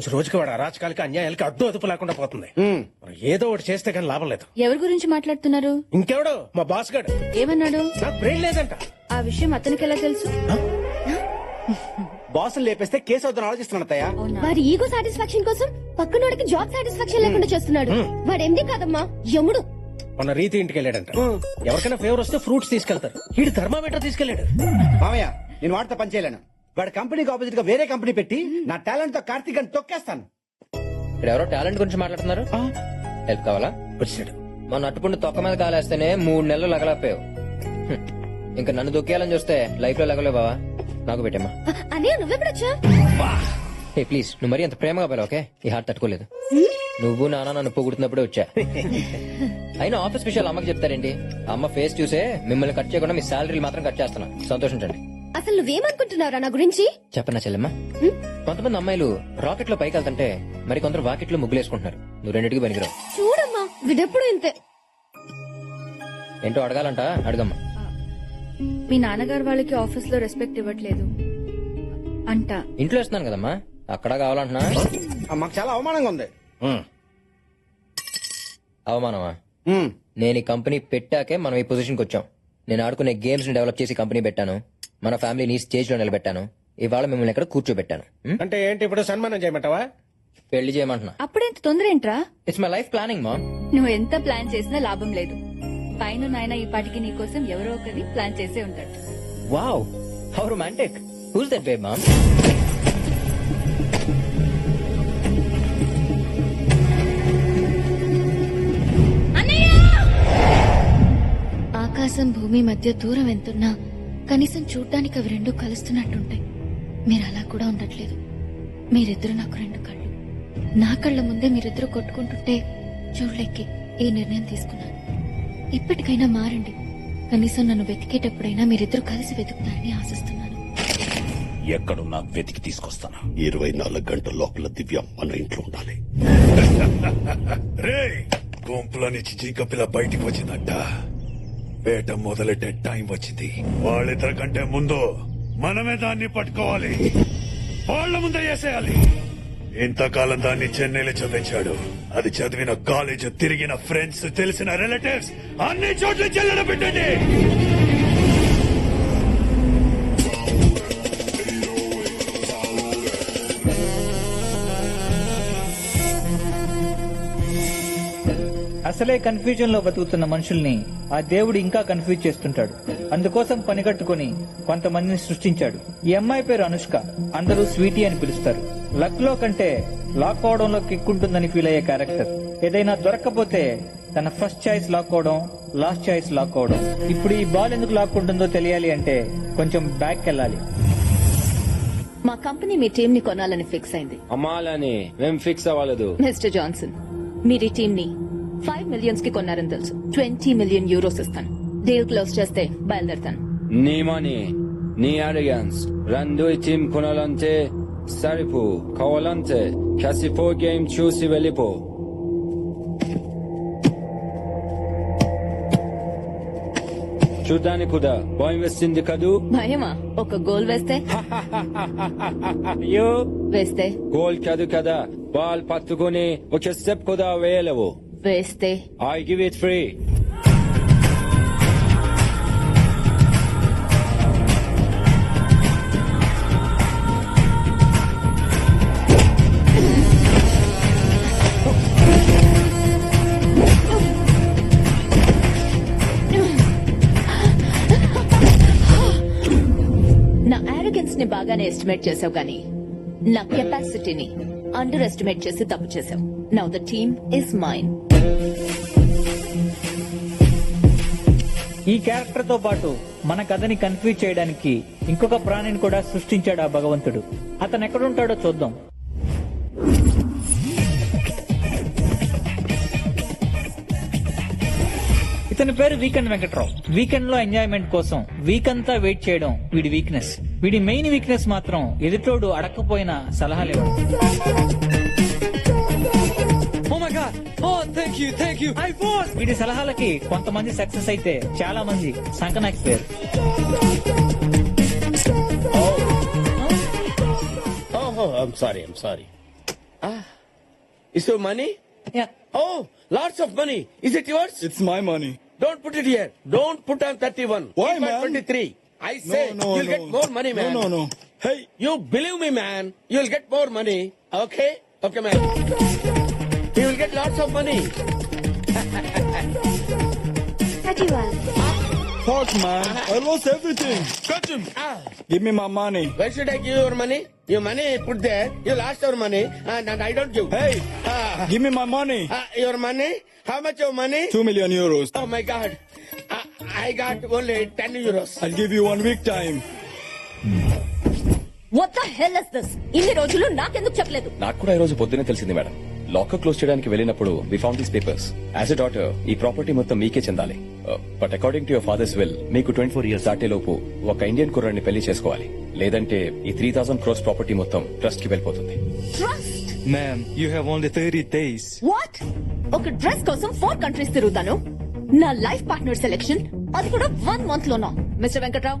రోజు రోజుకి వాడు అరాచకాలకి అన్యాయాలకి అడ్డు అదుపు లేకుండా పోతుంది. మనం ఏదో ఒకటి చేస్తే కానీ లాభం లేదు. ఎవరి గురించి మాట్లాడుతున్నారు? ఇంకెవడో? మా బాస్ గడు. ఏమన్నాడు? నాకు బ్రెయిన్ లేదంట. ఆ విషయం అతనికి ఎలా తెలుసు? బాసులు లేపేస్తే కేసు అవుతాను ఆలోచిస్తున్నాను అత్తయ్య. వారి ఈగో సాటిస్ఫాక్షన్ కోసం పక్కనోడికి జాబ్ సాటిస్ఫాక్షన్ లేకుండా చేస్తున్నాడు. వాడు ఎండి కాదమ్మా యముడు. మొన్న రీతి ఇంటికి వెళ్ళాడంట. ఎవరికైనా ఫేవర్ వస్తే ఫ్రూట్స్ తీసుకెళ్తారు. వీడు థర్మామీటర్ తీసుకెళ్ళాడు. మామయ్య నేను వాడితో పని చేయలేను. వాడి కంపెనీకి ఆపోజిట్గా వేరే కంపెనీ పెట్టి నా టాలెంట్తో కార్తీక్ అని తొక్కేస్తాను. ఇక్కడ ఎవరో టాలెంట్ గురించి మాట్లాడుతున్నారు? హెల్ప్ కావాలా? వచ్చాడు మన నట్టుకుంటూ తొక్క మీద కాలేస్తేనే మూడు నెలలు లగలపోయావు. ఇంకా నన్ను దొక్కేయాలని చూస్తే లైఫ్లో లగలేవు బావా. నాకు పెట్టమ్మా. అనే నువ్వెప్పుడొచ్చా ఏ ప్లీజ్ నువ్వు మరీ అంత ప్రేమగా పోలే ఓకే? ఈ హార్ట్ తట్టుకోలేదు. నువ్వు నాన్న నన్ను పొగుడుతున్నప్పుడే వచ్చా. అయినా ఆఫీస్ విషయాలు అమ్మకి చెప్తారేంటి? అమ్మ ఫేస్ చూసే మిమ్మల్ని కట్ చేయకుండా మీ శాలరీలు మాత్రం కట్ చేస్తున్నా. సంతోషించండి. అసలు నువ్వేమనుకుంటున్నారా నా గురించి? చెప్పనా చెల్లెమ్మ? కొంతమంది అమ్మాయిలు రాకెట్లో పైకి వెళ్తుంటే మరి కొందరు వాకెట్లో ముగ్గులేసుకుంటున్నారు. నువ్వు రెండింటికి పనికిరావు. చూడమ్మా వీడెప్పుడు ఇంతే? ఏంటో అడగాలంట అడగమ్మా. మీ నాన్నగారు వాళ్ళకి ఆఫీస్లో రెస్పెక్ట్ ఇవ్వట్లేదు అంట. ఇంట్లో ఇస్తున్నాను కదమ్మా. అక్కడ కావాలంటున్నా. ఆ, మాకు చాలా అవమానంగా ఉంది. ఉమ్. అవమానమా? ఉమ్. నేను ఈ కంపెనీ పెట్టాకే మనం ఈ పొజిషన్కి వచ్చాం. నేను ఆడుకునే గేమ్స్ని డెవలప్ చేసి కంపెనీ పెట్టాను. మన ఫ్యామిలీని స్టేజ్లో నిలబెట్టాను. ఇవాళ మిమ్మల్ని ఇక్కడ కూర్చోబెట్టాను. ఉం? అంటే ఏంటి ఇప్పుడు సన్మానం చేయమంటావా? పెళ్ళి చేయమంటున్నా. అప్పుడెంత తొందర ఏంట్రా ఇట్స్ మై లైఫ్ ప్లానింగ్ మా నువ్వు ఎంత ప్లాన్ చేసినా లాభం లేదు. పైన నాయన ఈ పాటికి నీ కోసం ఎవరో ఒకరి ప్లాన్ చేసే ఉంటాడు. Wow how romantic who's that babe mom ఆకాశం భూమి మధ్య దూరం ఎంతున్నా కనీసం చూడ్డానికి అవి రెండు కలుస్తున్నట్టుంటాయి. మీరు అలా కూడా ఉండట్లేదు. మీరిద్దరు నాకు రెండు కళ్ళు. నా కళ్ళ ముందే మీరిద్దరు కొట్టుకుంటుంటే చూడలేకే ఈ నిర్ణయం తీసుకున్నాను. ఇప్పటికైనా మారండి. కనీసం నన్ను వెతికేటప్పుడైనా మీరిద్దరు కలిసి వెతుకుతారని ఆశిస్తున్నాను. ఎక్కడున్నా వెతికి తీసుకొస్తాను. ఇరవై నాలుగు గంటల లోపల దివ్య మన ఇంట్లో ఉండాలి. రే గుంపులో నుంచి జింక పిల్ల బయటికి వచ్చిందంట. వేట మొదలెట్టే టైం వచ్చింది. వాళ్ళిద్దరి కంటే ముందు మనమే దాన్ని పట్టుకోవాలి. వాళ్ళ ముందే వేసేయాలి. ఇంతకాలం దాన్ని చెన్నైలో చదివించాడు. అది చదివిన కాలేజ్ తిరిగిన ఫ్రెండ్స్ తెలిసిన రిలేటివ్స్ అన్ని చోట్ల చెల్లెడ పెట్టండి. అసలే కన్ఫ్యూజన్లో బతుకుతున్న మనుషుల్ని ఆ దేవుడు ఇంకా కన్ఫ్యూజ్ చేస్తుంటాడు. అందుకోసం పనిగట్టుకుని కొంతమందిని సృష్టించాడు. ఈ అమ్మాయి పేరు అనుష్క. అందరూ స్వీటీ అని పిలుస్తారు. లక్లో కంటే లాక్ అవడంలో కిక్కుంటుందని ఫీల్ అయ్యే క్యారెక్టర్ ఏదైనా దొరక్కపోతే తన ఫస్ట్ చాయిస్ లాక్ అవడం లాస్ట్ చాయిస్ లాక్ అవడం. ఇప్పుడు ఈ బాల్ ఎందుకు లాక్కుంటుందో తెలియాలి అంటే కొంచెం బ్యాక్ వెళ్ళాలి మా కంపెనీ మీ టీం ని కొనాలని ఫిక్స్ అయింది. అమ్మాలని మేం ఫిక్స్ అవ్వలేదు. మిస్టర్ జాన్సన్ మీరు ఈ టీం ని ఫైవ్ మిలియన్స్కి కొన్నారని తెలుసు. ట్వంటీ మిలియన్ యూరోస్ ఇస్తాను. డీల్ క్లోజ్ చేస్తే బయలుదేరుతాను. నీ మనీ నీ అడిగన్స్ రెండు టీం కొనాలంటే సరిపో కావాలంటే కసిపో గేమ్ చూసి వెళ్ళిపో. చూడ్డానికి కూడా భయం వేస్తుంది కదూ? భయమా? ఒక గోల్ వేస్తే? అయ్యో వేస్తే? గోల్ కాదు కదా బాల్ పట్టుకొని ఒక స్టెప్ కూడా వేయలేవు. వేస్తే ఐ గివ్ ఇట్ ఫ్రీ నా ఆరోగెన్స్ని బాగానే ఎస్టిమేట్ చేసావు గానీ నా కెపాసిటీని అండర్ ఎస్టిమేట్ చేసి తప్పు చేసావు now the team is mine ఈ క్యారెక్టర్తో పాటు మన కథని కన్ఫ్యూజ్ చేయడానికి ఇంకొక ప్రాణిని కూడా సృష్టించాడు ఆ భగవంతుడు. అతను ఎక్కడుంటాడో చూద్దాం. ఇతని పేరు వీకెండ్ వెంకట్రావు. వీకెండ్లో ఎంజాయ్మెంట్ కోసం వీక్ అంతా వెయిట్ చేయడం వీడి వీక్నెస్. వీడి మెయిన్ వీక్నెస్ మాత్రం ఎదుటోడు అడక్కపోయిన సలహాలు ఇవ్వడం వీడి సలహాలకి కొంతమంది సక్సెస్ అయితే చాలా మంది సంకనాకిపోయారు ఓహో I'm sorry I'm sorry Is your money? Yeah. Oh, lots of money. Is it yours? It's my money. Don't put it here. Don't put on 31. Why, Keep on man? 23. I say no, you'll no. get more money, man. No, no, no. Hey, You believe me, man. You'll get You will get lots of money. fuck, man. I lost everything. Catch him. Ah. Give me my money. Where should I give your money? Your money put there. You lost your money and, and I don't give. Hey, Ah. give me my money. Ah, your money? How much your money? Two million euros. Oh my god. Ah, I got only 10 euros. I'll give you one week time. What the hell is this ఇన్ని రోజులు నాకెందుకు చెప్పలేదు నాకు కూడా ఈ రోజు పొద్దునే తెలిసింది మేడం లాకర్ క్లోజ్ చేయడానికి వెళ్ళినప్పుడు we found these papers as a daughter ఈ ప్రాపర్టీ మొత్తం మీకే చెందాలి. But according to your father's will మీకు ట్వంటీ ఫోర్ ఇయర్స్ దాటేలోపు ఒక ఇండియన్ కుర్రాన్ని పెళ్ళి చేసుకోవాలి. లేదంటే ఈ త్రీ థౌసండ్ క్రోస్ ప్రాపర్టీ మొత్తం ట్రస్ట్కి వెళ్ళిపోతుంది. Ma'am, you have only 30 days. What ఒక డ్రెస్ కోసం ఫోర్ కంట్రీస్ తిరుగుతాను. నా లైఫ్ పార్ట్నర్ సెలెక్షన్ అది కూడా వన్ మంత్ లోనా? మిస్టర్ వెంకట్రావు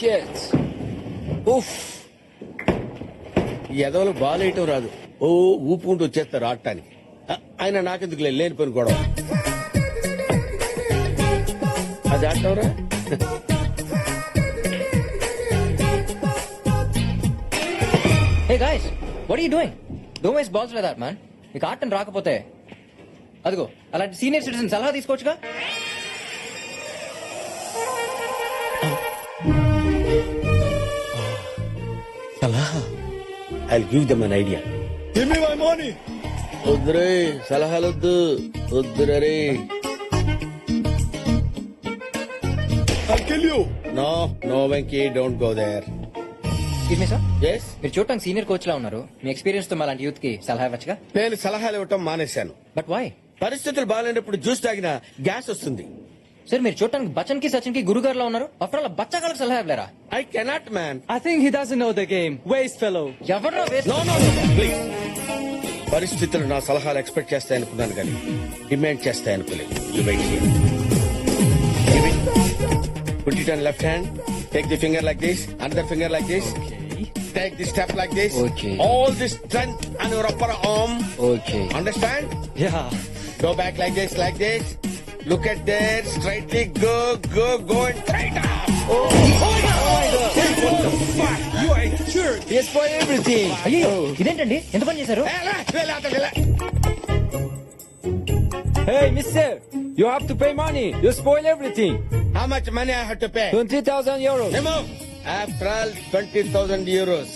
షిట్ ఉఫ్. ఎదవలు బాలేయటం రాదు. ఓ ఊపుకుంటూ వచ్చేస్తారు ఆడటానికి. ఆయన నాకెందుకు లేని పని గొడవ. అది ఆడటవరా hey guys what you doing dough ways balls లేదా మ్యాన్ మీకు ఆటం రాకపోతే అదిగో అలాంటి సీనియర్ సిటిజన్ సలహా తీసుకోవచ్చుగా? I give them an idea Give me my money. వద్దురే సలహాలొద్దు. వద్దురే I'll kill you. No no Venky don't go there me sir yes మీరు చూడటానికి సీనియర్ కోచ్ లా ఉన్నారు. మీ ఎక్స్పీరియన్స్తో అలాంటి యూత్కి సలహా ఇవ్వచ్చుగా? నేను సలహాలు ఇవ్వటం మానేశాను. బట్ వై పరిస్థితులు బాగాలేనప్పుడు జ్యూస్ తాగినా గ్యాస్ వస్తుంది. సార్ మీరు చూడటానికి బచ్చన్కి సచిన్కి గురుగారు లా ఉన్నారు. ఆఫ్టర్ ఆల్ బచ్చగాళ్ళకి సలహా ఇవ్వలేరా? I cannot man I think he doesn't know the game. Waste fellow. ఎవరు నో నో ప్లీజ్ పరిస్థితులు నా సలహాలు ఎక్స్పెక్ట్ చేస్తాయనుకున్నాను కానీ demand చేస్తాయనుకోలేదు you wait put it on left hand take the finger like this another finger like this take the step like this Okay. All this strength and your upper arm okay understand Yeah. Go back like this, like this. Look at there, straightly go, go, go and straight up. Oh, my God. What the fuck? You are a jerk. Yes, for everything. అయ్యో ఇదేంటండి ఎంత పని చేశారు Hey, la, la, la, la, la. Hey, mister, you have to pay money. You spoil everything. How much money I have to pay? 20,000 euros. Remove. After all, 20,000 euros.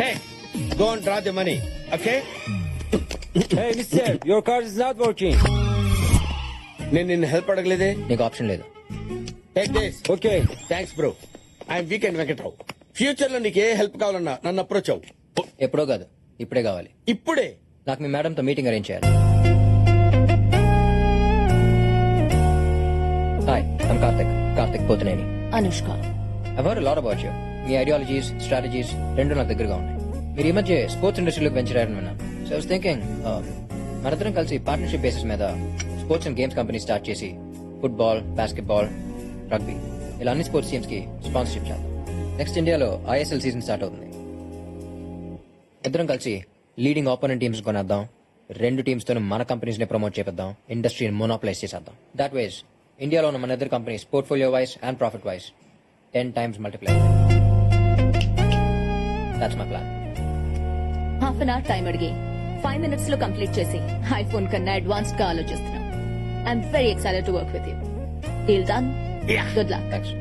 Hey, go and draw the money, okay? hey, mister, your card is not working. నేను నిన్ను help అడగలేదే? నీకు option లేదు. Take this Okay. Thanks bro I'm weekend Venkatrao ఫ్యూచర్లో నీకు ఏ help కావాలన్నా నన్ను approach అవ్వు. ఎప్పుడో కాదు ఇప్పుడే కావాలి. ఇప్పుడే? నాకు మీ మేడం తో మీటింగ్ అరేంజ్ చేయాలి. హాయ్ ఐమ్ కార్తిక్ కార్తిక్ పోతునేని అనుష్క ఎవరు లాట్ అబౌట్ యూ మీ ఐడియాలజీస్ స్ట్రాటజీస్ రెండు నాకు దగ్గరగా ఉన్నాయి. మీరు ఈ మధ్య స్పోర్ట్స్ ఇండస్ట్రీలోకి వెంచర్ అయ్యారని విన్నాను. సో థింకింగ్ మనందరం కలిసి పార్ట్నర్షిప్ బేసిస్ మీద sports and games company start చేసి ఫుట్బాల్ బాస్కెట్బాల్ రగ్బీ ఇలా అన్ని స్పోర్ట్స్ టీమ్స్కి స్పాన్సర్షిప్ చేద్దాం. నెక్స్ట్ ఇండియాలో ఐఎస్ఎల్ సీజన్ స్టార్ట్ అవుతుంది. ఇద్దరం కలిసి లీడింగ్ ఆపోనెంట్ టీమ్స్ కొనేద్దాం. రెండు టీమ్స్ మన కంపెనీస్ని ప్రమోట్ చేపిద్దాం. ఇండస్ట్రీని మోనోప్లైజ్ చేసేద్దాం. దాట్ వైజ్ ఇండియాలో ఉన్న మన ఇద్దరు companies portfolio wise and profit wise ten times multiply that's my plan half an hour time అడిగి. ఫైవ్ మినిట్స్లో కంప్లీట్ చేసి ఐఫోన్ కన్నా అడ్వాన్స్గా ఆలోచిస్తున్నాం. I'm very excited to work with you deal done good luck